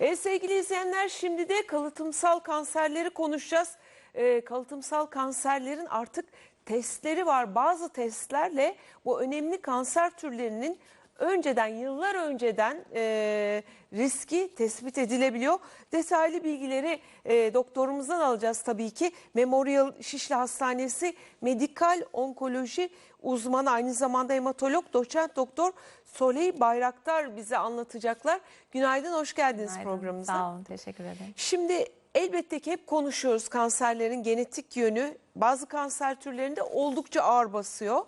E, sevgili izleyenler şimdi de kalıtımsal kanserleri konuşacağız. E, kalıtımsal kanserlerin artık testleri var. Bazı testlerle bu önemli kanser türlerinin önceden yıllar önceden e, riski tespit edilebiliyor. Detaylı bilgileri e, doktorumuzdan alacağız tabii ki. Memorial Şişli Hastanesi Medikal Onkoloji uzmanı aynı zamanda hematolog doçent doktor Soley Bayraktar bize anlatacaklar. Günaydın, hoş geldiniz Günaydın. programımıza. Sağ olun, teşekkür ederim. Şimdi elbette ki hep konuşuyoruz kanserlerin genetik yönü. Bazı kanser türlerinde oldukça ağır basıyor.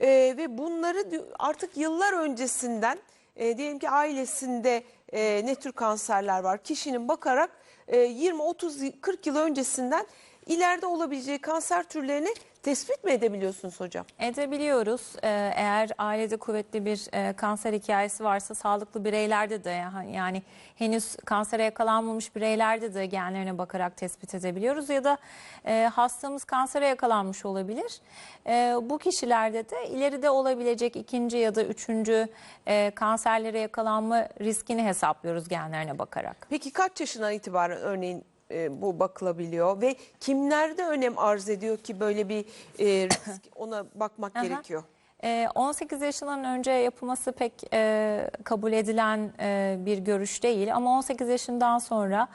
Ee, ve bunları artık yıllar öncesinden e, diyelim ki ailesinde e, ne tür kanserler var? Kişinin bakarak e, 20, 30, 40 yıl öncesinden ileride olabileceği kanser türlerini tespit mi edebiliyorsunuz hocam? Edebiliyoruz. Ee, eğer ailede kuvvetli bir e, kanser hikayesi varsa sağlıklı bireylerde de yani, henüz kansere yakalanmamış bireylerde de genlerine bakarak tespit edebiliyoruz. Ya da e, hastamız kansere yakalanmış olabilir. E, bu kişilerde de ileride olabilecek ikinci ya da üçüncü e, kanserlere yakalanma riskini hesaplıyoruz genlerine bakarak. Peki kaç yaşından itibaren örneğin e, bu bakılabiliyor ve kimlerde önem arz ediyor ki böyle bir e, risk ona bakmak Aha. gerekiyor? Ee, 18 yaşından önce yapılması pek e, kabul edilen e, bir görüş değil ama 18 yaşından sonra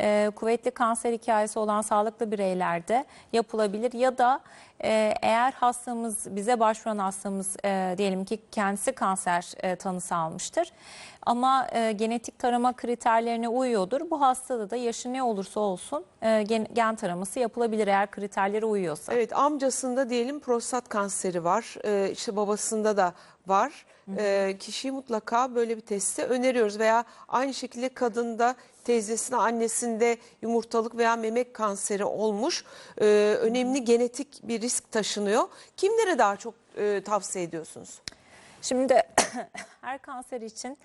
e, kuvvetli kanser hikayesi olan sağlıklı bireylerde yapılabilir ya da e, eğer hastamız bize başvuran hastamız e, diyelim ki kendisi kanser e, tanısı almıştır ama e, genetik tarama kriterlerine uyuyordur. Bu hastada da yaşı ne olursa olsun e, gen, gen taraması yapılabilir eğer kriterlere uyuyorsa. Evet amcasında diyelim prostat kanseri var. Ee, işte babasında da var. Ee, kişiyi mutlaka böyle bir testi öneriyoruz veya aynı şekilde kadında teyzesine annesinde yumurtalık veya memek kanseri olmuş. Ee, önemli genetik bir risk taşınıyor. Kimlere daha çok e, tavsiye ediyorsunuz? Şimdi her kanser için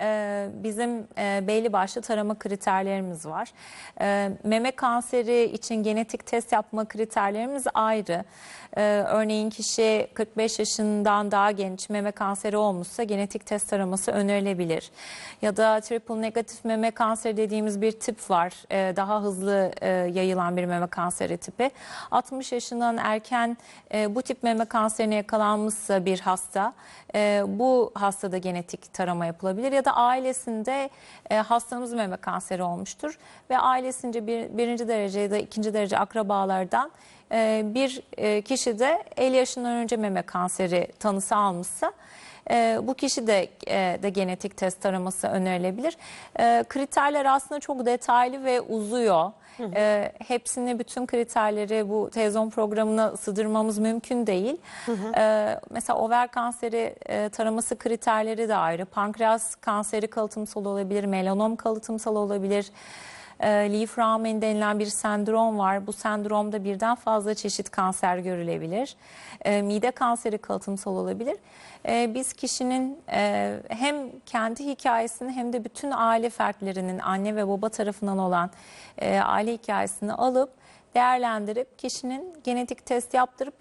e, bizim e, belli başlı tarama kriterlerimiz var. E, meme kanseri için genetik test yapma kriterlerimiz ayrı. E, örneğin kişi 45 yaşından daha genç meme kanseri olmuşsa genetik test taraması önerilebilir. Ya da triple negatif meme kanseri dediğimiz bir tip var. Daha hızlı e, yayılan bir meme kanseri tipi. 60 yaşından erken e, bu tip meme kanserine yakalanmışsa bir hasta e, bu hastada genetik tarama yapılabilir ya da ailesinde e, hastamız meme kanseri olmuştur. Ve ailesince bir, birinci derece ya da ikinci derece akrabalardan e, bir e, kişi de 50 yaşından önce meme kanseri tanısı almışsa e, bu kişi de e, de genetik test taraması önerilebilir. E, kriterler aslında çok detaylı ve uzuyor. E, hepsini bütün kriterleri bu televizyon programına sığdırmamız mümkün değil. E, mesela over kanseri e, taraması kriterleri de ayrı. Pankreas kanseri kalıtımsal olabilir, melanom kalıtımsal olabilir. E, Lee-Framen denilen bir sendrom var. Bu sendromda birden fazla çeşit kanser görülebilir. E, mide kanseri kalıtımsal olabilir. E, biz kişinin e, hem kendi hikayesini hem de bütün aile fertlerinin anne ve baba tarafından olan e, aile hikayesini alıp değerlendirip kişinin genetik test yaptırıp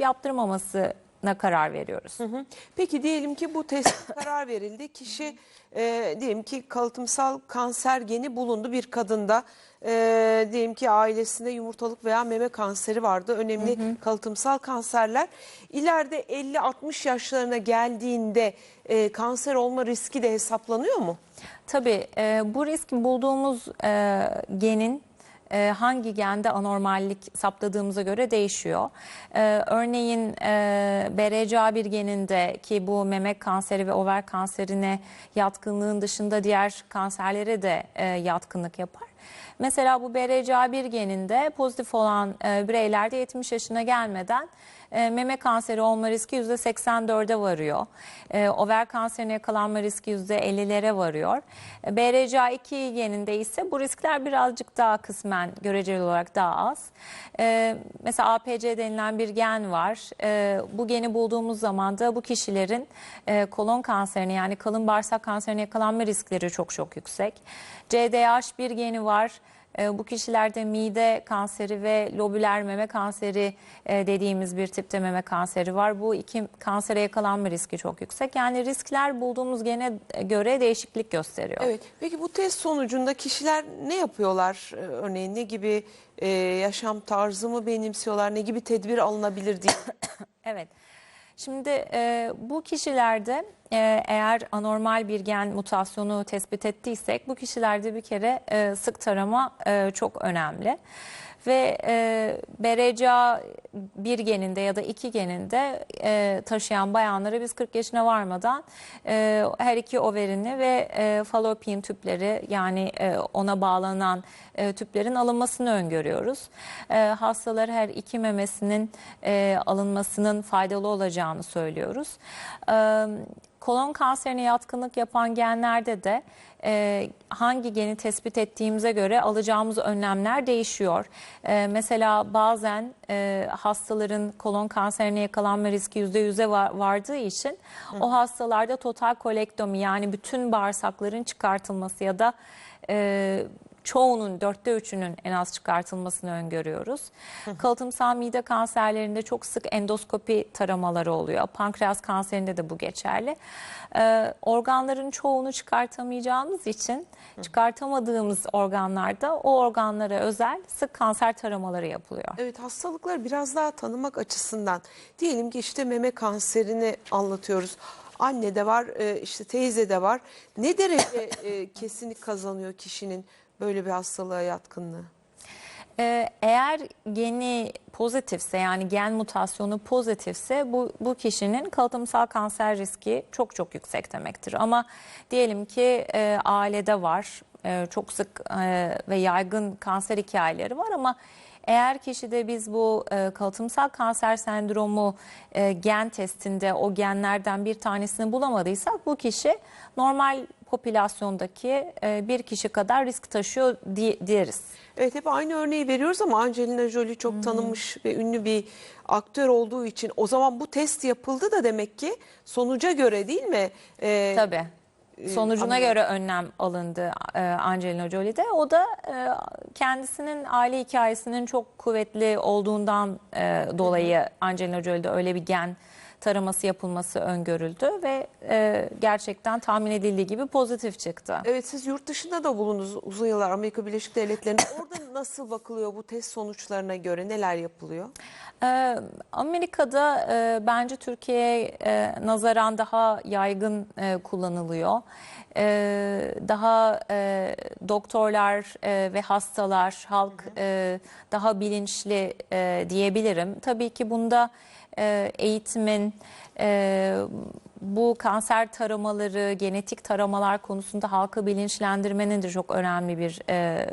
yaptırmamasına karar veriyoruz. Hı. Peki diyelim ki bu test karar verildi. Kişi e, diyelim ki kalıtımsal kanser geni bulundu bir kadında. E, diyelim ki ailesinde yumurtalık veya meme kanseri vardı. Önemli kalıtımsal kanserler. İleride 50-60 yaşlarına geldiğinde e, kanser olma riski de hesaplanıyor mu? Tabii e, bu risk bulduğumuz e, genin e, hangi gende anormallik saptadığımıza göre değişiyor. E, örneğin e, BRCA1 geninde ki bu memek kanseri ve over kanserine yatkınlığın dışında diğer kanserlere de e, yatkınlık yapar. Mesela bu BRCA1 geninde pozitif olan e, bireylerde 70 yaşına gelmeden e, meme kanseri olma riski %84'e varıyor. E, over kanserine yakalanma riski %50'lere varıyor. E, BRCA2 geninde ise bu riskler birazcık daha kısmen göreceli olarak daha az. E, mesela APC denilen bir gen var. E, bu geni bulduğumuz zaman da bu kişilerin e, kolon kanserine yani kalın bağırsak kanserine yakalanma riskleri çok çok yüksek. CDH1 geni var. E, bu kişilerde mide kanseri ve lobüler meme kanseri e, dediğimiz bir tipte meme kanseri var. Bu iki kansere yakalanma riski çok yüksek. Yani riskler bulduğumuz gene göre değişiklik gösteriyor. Evet. Peki bu test sonucunda kişiler ne yapıyorlar? Ee, Örneğin ne gibi e, yaşam tarzı mı benimsiyorlar? Ne gibi tedbir alınabilir diye. Evet. Şimdi e, bu kişilerde e, eğer anormal bir gen mutasyonu tespit ettiysek bu kişilerde bir kere e, sık tarama e, çok önemli. Ve e, BRCA bir geninde ya da iki geninde e, taşıyan bayanları biz 40 yaşına varmadan e, her iki overini ve e, fallopian tüpleri yani e, ona bağlanan e, tüplerin alınmasını öngörüyoruz. E, hastalar her iki memesinin e, alınmasının faydalı olacağını söylüyoruz. E, kolon kanserine yatkınlık yapan genlerde de e, hangi geni tespit ettiğimize göre alacağımız önlemler değişiyor. E, mesela bazen e, hastaların kolon kanserine yakalanma riski %100'e va- vardığı için o hastalarda total kolektomi yani bütün bağırsakların çıkartılması ya da e, çoğunun dörtte üçünün en az çıkartılmasını öngörüyoruz. Kalıtımsal mide kanserlerinde çok sık endoskopi taramaları oluyor. Pankreas kanserinde de bu geçerli. Ee, organların çoğunu çıkartamayacağımız için çıkartamadığımız organlarda o organlara özel sık kanser taramaları yapılıyor. Evet hastalıkları biraz daha tanımak açısından diyelim ki işte meme kanserini anlatıyoruz. Anne de var e, işte teyze de var. Ne derece e, kesinlik kazanıyor kişinin böyle bir hastalığa yatkınlığı? Ee, eğer geni pozitifse yani gen mutasyonu pozitifse bu, bu kişinin kalıtımsal kanser riski çok çok yüksek demektir. Ama diyelim ki e, ailede var e, çok sık e, ve yaygın kanser hikayeleri var ama eğer kişide biz bu e, kalıtımsal kanser sendromu e, gen testinde o genlerden bir tanesini bulamadıysak bu kişi normal popülasyondaki e, bir kişi kadar risk taşıyor di- deriz. Evet hep aynı örneği veriyoruz ama Angelina Jolie çok tanınmış ve ünlü bir aktör olduğu için o zaman bu test yapıldı da demek ki sonuca göre değil mi? Ee, Tabii. Sonucuna ameliyat. göre önlem alındı e, Angelina Jolie'de. O da e, kendisinin aile hikayesinin çok kuvvetli olduğundan e, dolayı Angelina Jolie'de öyle bir gen taraması yapılması öngörüldü ve e, gerçekten tahmin edildiği gibi pozitif çıktı. Evet siz yurt dışında da bulundunuz uzun yıllar Amerika Birleşik Devletleri'nde. Orada nasıl bakılıyor bu test sonuçlarına göre neler yapılıyor? Ee, Amerika'da e, bence Türkiye'ye e, nazaran daha yaygın e, kullanılıyor. Ee, daha e, doktorlar e, ve hastalar, halk e, daha bilinçli e, diyebilirim. Tabii ki bunda e, eğitimin, e, bu kanser taramaları, genetik taramalar konusunda halkı bilinçlendirmenin de çok önemli bir e,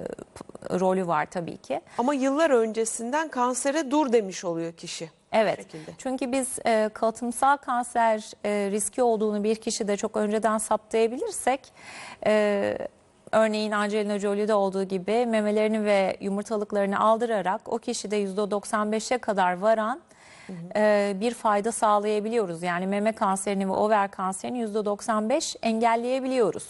rolü var tabii ki. Ama yıllar öncesinden kansere dur demiş oluyor kişi. Evet. şekilde. Çünkü biz e, kalıtımsal kanser e, riski olduğunu bir kişide çok önceden saptayabilirsek e, örneğin Angelina Jolie'de olduğu gibi memelerini ve yumurtalıklarını aldırarak o kişide %95'e kadar varan e, bir fayda sağlayabiliyoruz. Yani meme kanserini ve over kanserini %95 engelleyebiliyoruz.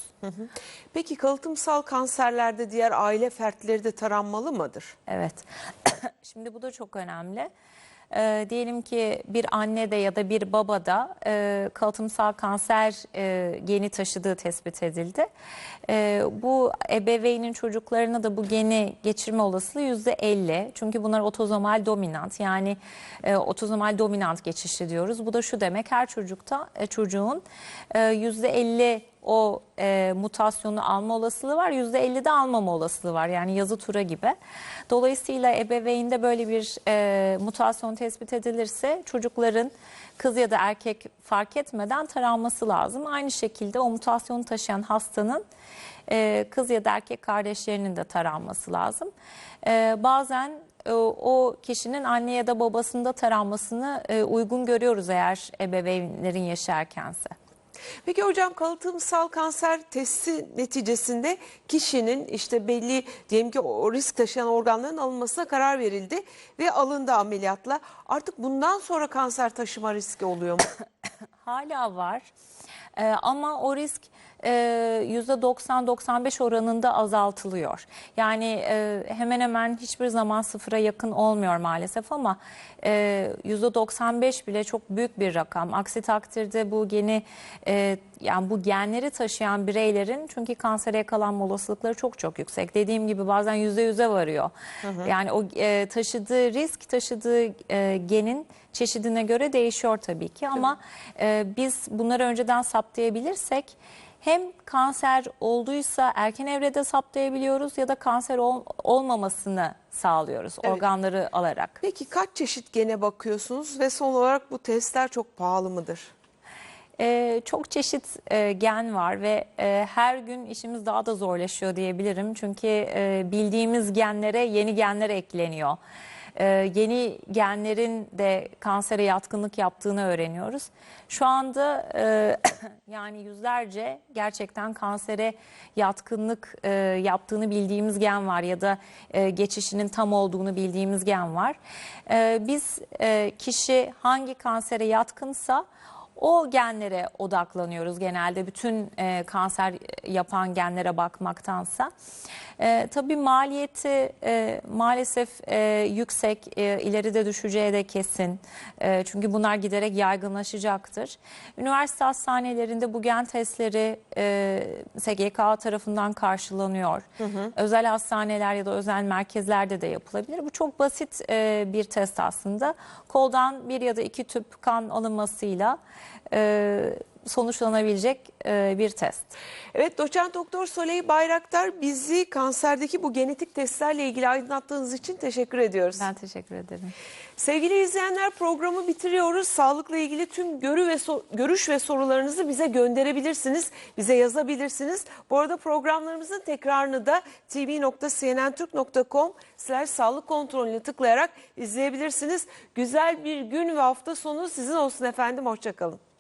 Peki kalıtımsal kanserlerde diğer aile fertleri de taranmalı mıdır? Evet. Şimdi bu da çok önemli. Ee, diyelim ki bir anne de ya da bir baba da e, kalıtımsal kanser e, geni taşıdığı tespit edildi. E, bu ebeveynin çocuklarına da bu geni geçirme olasılığı yüzde 50. Çünkü bunlar otozomal dominant yani e, otozomal dominant geçişli diyoruz. Bu da şu demek her çocukta e, çocuğun e, %50 o e, mutasyonu alma olasılığı var. %50 de almama olasılığı var. Yani yazı tura gibi. Dolayısıyla ebeveynde böyle bir e, mutasyon tespit edilirse çocukların kız ya da erkek fark etmeden taranması lazım. Aynı şekilde o mutasyonu taşıyan hastanın e, kız ya da erkek kardeşlerinin de taranması lazım. E, bazen e, o kişinin anne ya da babasında taranmasını e, uygun görüyoruz eğer ebeveynlerin yaşarkense. Peki hocam kalıtımsal kanser testi neticesinde kişinin işte belli diyelim ki o risk taşıyan organların alınmasına karar verildi ve alındı ameliyatla. Artık bundan sonra kanser taşıma riski oluyor mu? Hala var. Ee, ama o risk e, %90-95 oranında azaltılıyor. Yani e, hemen hemen hiçbir zaman sıfıra yakın olmuyor maalesef ama e, %95 bile çok büyük bir rakam. Aksi takdirde bu geni e, yani bu genleri taşıyan bireylerin çünkü kansere yakalanma olasılıkları çok çok yüksek. Dediğim gibi bazen %100'e varıyor. Yani o e, taşıdığı risk, taşıdığı e, genin çeşidine göre değişiyor tabii ki ama e, biz bunları önceden saptayabilirsek hem kanser olduysa erken evrede saptayabiliyoruz ya da kanser ol- olmamasını sağlıyoruz Evet. organları alarak. Peki kaç çeşit gene bakıyorsunuz ve son olarak bu testler çok pahalı mıdır? Ee, çok çeşit e, gen var ve e, her gün işimiz daha da zorlaşıyor diyebilirim. Çünkü e, bildiğimiz genlere yeni genler ekleniyor. E, yeni genlerin de kansere yatkınlık yaptığını öğreniyoruz. Şu anda e, yani yüzlerce gerçekten kansere yatkınlık e, yaptığını bildiğimiz gen var ya da e, geçişinin tam olduğunu bildiğimiz gen var. E, biz e, kişi hangi kansere yatkınsa o genlere odaklanıyoruz genelde bütün e, kanser yapan genlere bakmaktansa. E, tabii maliyeti e, maalesef e, yüksek, e, ileride düşeceği de kesin. E, çünkü bunlar giderek yaygınlaşacaktır. Üniversite hastanelerinde bu gen testleri e, SGK tarafından karşılanıyor. Özel hastaneler ya da özel merkezlerde de yapılabilir. Bu çok basit e, bir test aslında. Koldan bir ya da iki tüp kan alınmasıyla e, sonuçlanabilecek e, bir test. Evet doçent doktor Soley Bayraktar bizi kanserdeki bu genetik testlerle ilgili aydınlattığınız için teşekkür ediyoruz. Ben teşekkür ederim. Sevgili izleyenler programı bitiriyoruz. Sağlıkla ilgili tüm görü ve so- görüş ve sorularınızı bize gönderebilirsiniz. Bize yazabilirsiniz. Bu arada programlarımızın tekrarını da tv.cnntürk.com slash sağlık kontrolüne tıklayarak izleyebilirsiniz. Güzel bir gün ve hafta sonu sizin olsun efendim. Hoşçakalın.